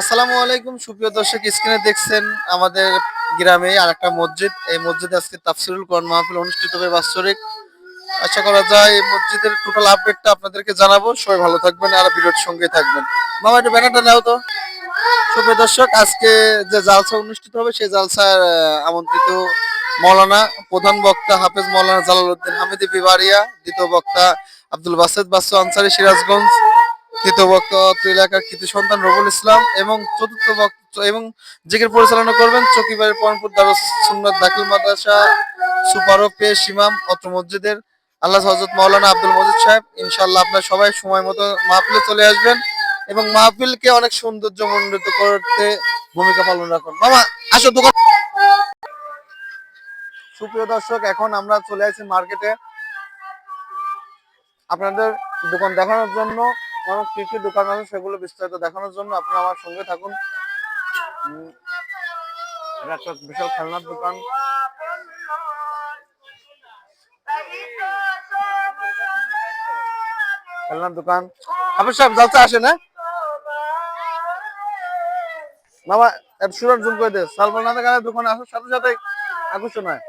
আসসালামু আলাইকুম, সুপ্রিয় দর্শক, স্ক্রিনে দেখছেন আমাদের গ্রামে আর একটা মসজিদ। এই মসজিদে আজকে তাফসিরুল কোরআন মাহফিল অনুষ্ঠিত হবে বাৎসরিক। আশা করা যায় এই মসজিদের টোটাল আপডেটটা আপনাদেরকে জানাব। সবাই ভালো থাকবেন আর ভিডিওর সঙ্গে থাকবেন। মামা, একটু ব্যানারটা নাও তো। সুপ্রিয় দর্শক, আজকে যে জালসা অনুষ্ঠিত হবে, সেই জালসার আমন্ত্রিত মৌলানা, প্রধান বক্তা হাফেজ মৌলানা জালালউদ্দিন হামিদি বিবারিয়া দ্বিতীয় বক্তা আব্দুল বাসেদ বাসু আনসারি সিরাজগঞ্জ তৃতীয় বক্তা এলাকার কৃতি সন্তান রবুল ইসলাম এবং চতুর্থ বক্তা এবং জিকির পরিচালনা করবেন চকিবাড়ির পরমপুর দারুস সুন্নাত দাখিল মাদ্রাসা সুপারো পেশ ইমাম অত্র মসজিদের আল্লাহ হজরত মাওলানা আব্দুল মজিদ সাহেব। ইনশাল্লাহ আপনার সবাই সময় মতো মাহফিলে চলে আসবেন এবং মাহফিলকে অনেক সৌন্দর্য মণ্ডিত করতে ভূমিকা পালন রাখুন। মামা, আসো দোকান। সুপ্রিয় দর্শক, এখন আমরা চলে আসি মার্কেটে। আপনাদের দোকান দেখানোর জন্য এবং কি কি দোকান আছে সেগুলো বিস্তারিত দেখানোর জন্য আপনারা আমার সঙ্গে থাকুন। এটা একটা বিশাল খেলনার দোকান। খেলনার দোকান। আপনি সব যাচ্ছে আসে না বাবা এত সুরাট জুম করে দে। সালমান নাদের দোকানে আসার সাথে সাথে আকর্ষণ হয়।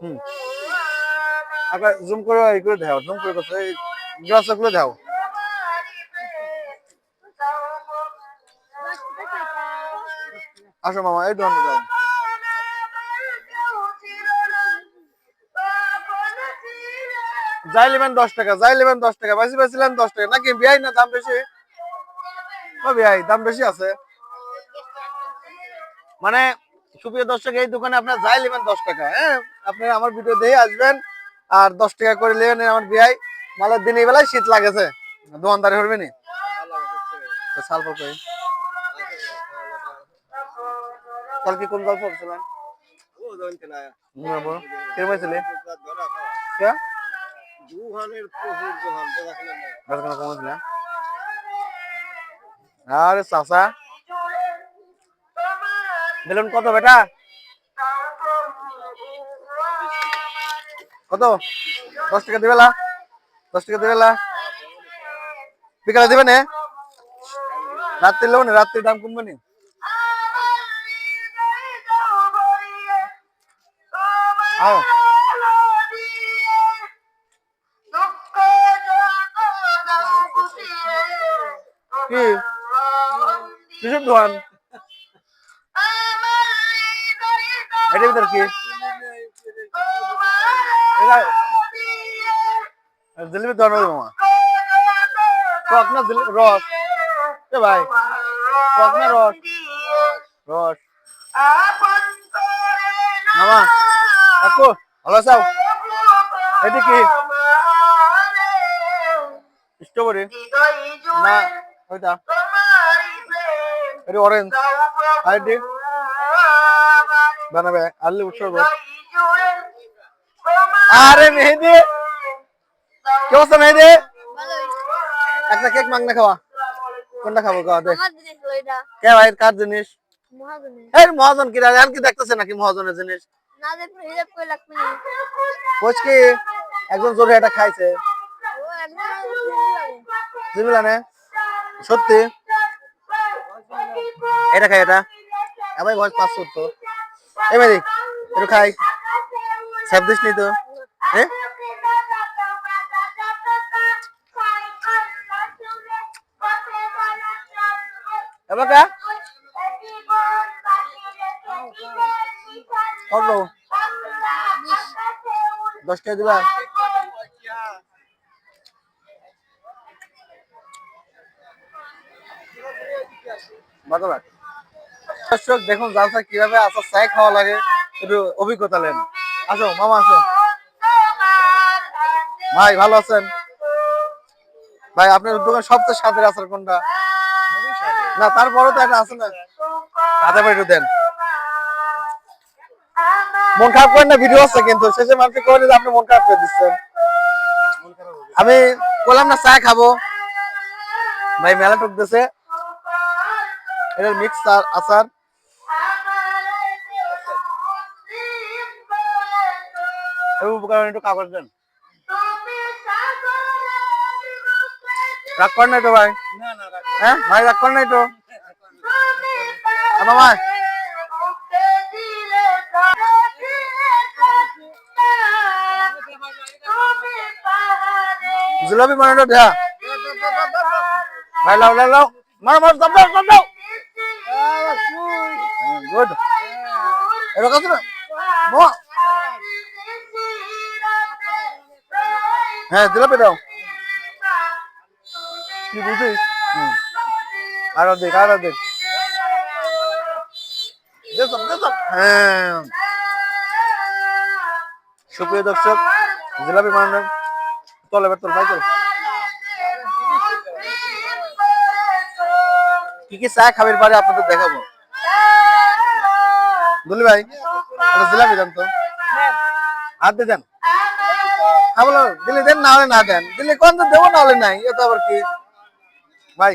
হুম। আবার জুম করে এই করে দাও জুম করে করছে খুলে দাও। আসো মামা, এই দোকানটা দাও। যাই নেবেন দশ টাকা, যাই নেবেন দশ টাকা, বেশি বেছিলেন দশ টাকা। নাকি বিয়াই না দাম বেশি? বিয়াই, দাম বেশি আছে। মানে সুপ্রিয় দর্শক, এই দোকানে আপনার যাই নেবেন দশ টাকা হ্যাঁ? আপনি আমার ভিডিও দেখে আসবেন, আর দশ টাকা করে নেবেন আমার বিয়াই। মালের দিনের বেলায় শীত লাগেছে। দোকানদারি করবে নি? কই কাল কি কোন গল্প আরে বেলুন কত বেটা? কত? দশ টাকা দিবেলা দশ টাকা দিবেলা বিকালে দিবে না রাত্রি লোক না রাত্রির দাম কমবে নি আও কি কিসের দোকান এটার ভিতর কি এটা জিলিপি দোকান হবে মামা। কক না রস। এ ভাই কক না রস? রস। মামা, কাকু, ভালো আছো? এটি কি? স্ট্রবেরি? না, ওইটা। এটি অরেঞ্জ আর এটি? বানাবে আলু উৎসর্গ আরে মেহেদি! কি অবস্থা একটা কেক মাংনা খাওয়া। কোনটা খাব খাওয়া দে। কে ভাই কার জিনিস? এই মহাজন কি আর কি দেখতেছে নাকি মহাজনের জিনিস? কোচ কি একজন জোরে এটা খাইছে। সত্যি? এটা খাই এটা। এবার বয়স পাঁচ তো এই মেরি একটু খাই। দিস নি তো। হ্যাঁ দর্শক, দেখুন জালসা কীভাবে আসার চাই খাওয়া লাগে, একটু অভিজ্ঞতা নেন। আসো, মামা আসো। ভাই, ভালো আছেন? ভাই, আপনার দোকান সবচেয়ে স্বাদের আচার কোনটা? না তারপরে তো একটা আছে না। তাতে একটু দেন। মন খারাপ করেন না ভিডিও আছে কিন্তু। শেষে মানুষ করে যে আপনি মন খারাপ করে দিচ্ছেন। আমি বললাম না চা খাব। ভাই মেলা টুকতেছে এটার মিক্স আচার। উপকরণ একটু কাগজ দেন। রাগ করেন না তো ভাই? না না হ্যাঁ ভাই রাগ করে নাই তো? মামা জিলাপি বানানো দেয়া ভাই, লাও লাও লাও। মার মার দাও, দাম দাও। গুড। এবার কত না হ্যাঁ জিলাপি দাও। কি বুঝিস হুম। আরও দেখ আরও দেখ। হ্যাঁ। সুপ্রিয় দর্শক, জিলাপি বানানো চল এবার তোর ভাই চল কি কি চা খাবেন পারে আপনাদের দেখাবো? দুলি ভাই জিলাপি দেন তো। হাত দিয়ে দেন। হ্যাঁ বলো দিলে দেন, না হলে না দেন। দিলে কোন দেবো, না হলে নাই, এ তো আবার কি? ভাই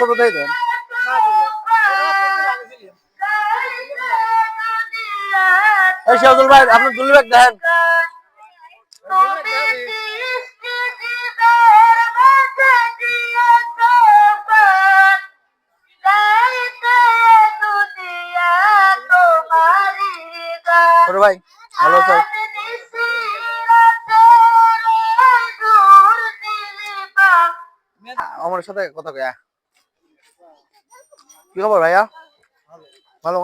ছোটটাই দেন ভাই আপনি দুলি ভাই দেখেন। ভাই ভালো আমার সাথে কথা কয়া কি খবর ভাইয়া? ভালো।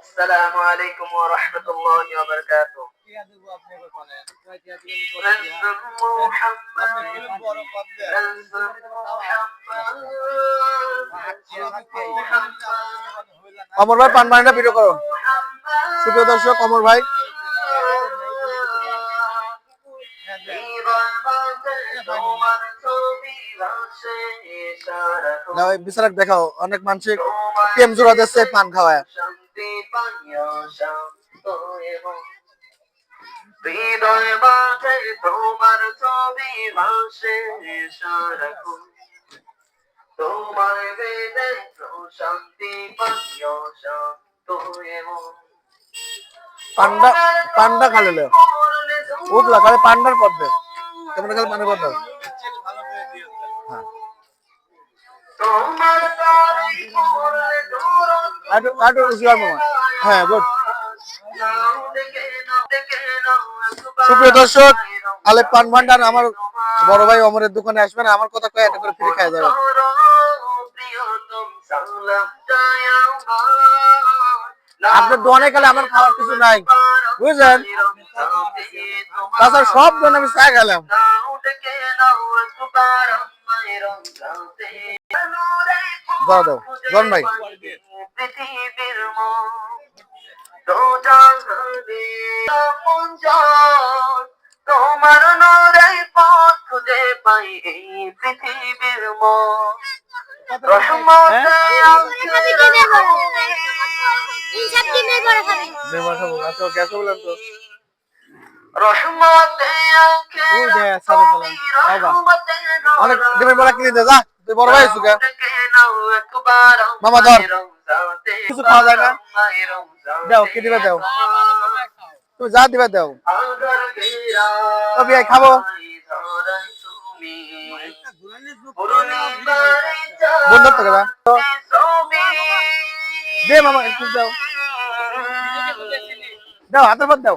আসসালামু আলাইকুম ওয়া রাহমাতুল্লাহি ওয়া অমর ভাই পানবানিটা ভিডিও করো। সুপ্রিয় দর্শক অমর ভাই। বিচারক দেখাও, অনেক মানসিক প্রেম জোড়া দিচ্ছে, পান খাওয়ায়। তোমার তোমার পান্ডা পান্ডা খালে লো উগলা খালে পান্ডার দে কেমন খালে পানি পর হ্যাঁ গুড সুপ্রিয় দর্শক আলে পান ভান্ডার আমার বড় ভাই অমরের দোকানে আসবেন আমার কথা কয়ে একটা করে ফ্রি খাই যাবে আপনার দোকানে গেলে আমার খাওয়ার কিছু নাই। বুঝলেন? তাছাড়া সব দোকানে আমি চা খেলাম দাও দাও জন ভাই। তোমার নরাই পথ খুঁজে পাই এই পৃথিবীর মন। রহমতে অনেক ডিমের বড়া কিনে দে যা। তুই বড় ভাই সুগা মামা ধর। কিছু খাওয়া যায় না? দাও, কি দিবে দাও। তুমি যা দিবা দাও। তবে খাব। বন্ধ তো কেবা দে মামা একটু দাও। দাও হাতের পর দাও।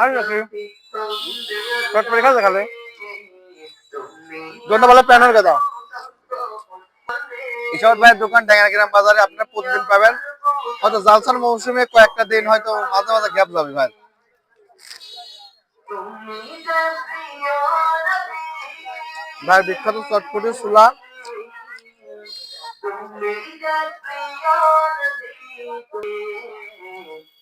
আর নাকি পেট পরে খাওয়া খালে বাজারে, আপনারা প্রতিদিন পাবেন। হয়তো জালসার মৌসুমে কয়েকটা দিন হয়তো মাঝে মাঝে গ্যাপ যাবে ভাই। ভাই, বিখ্যাত চটপটি চুলা। তুমি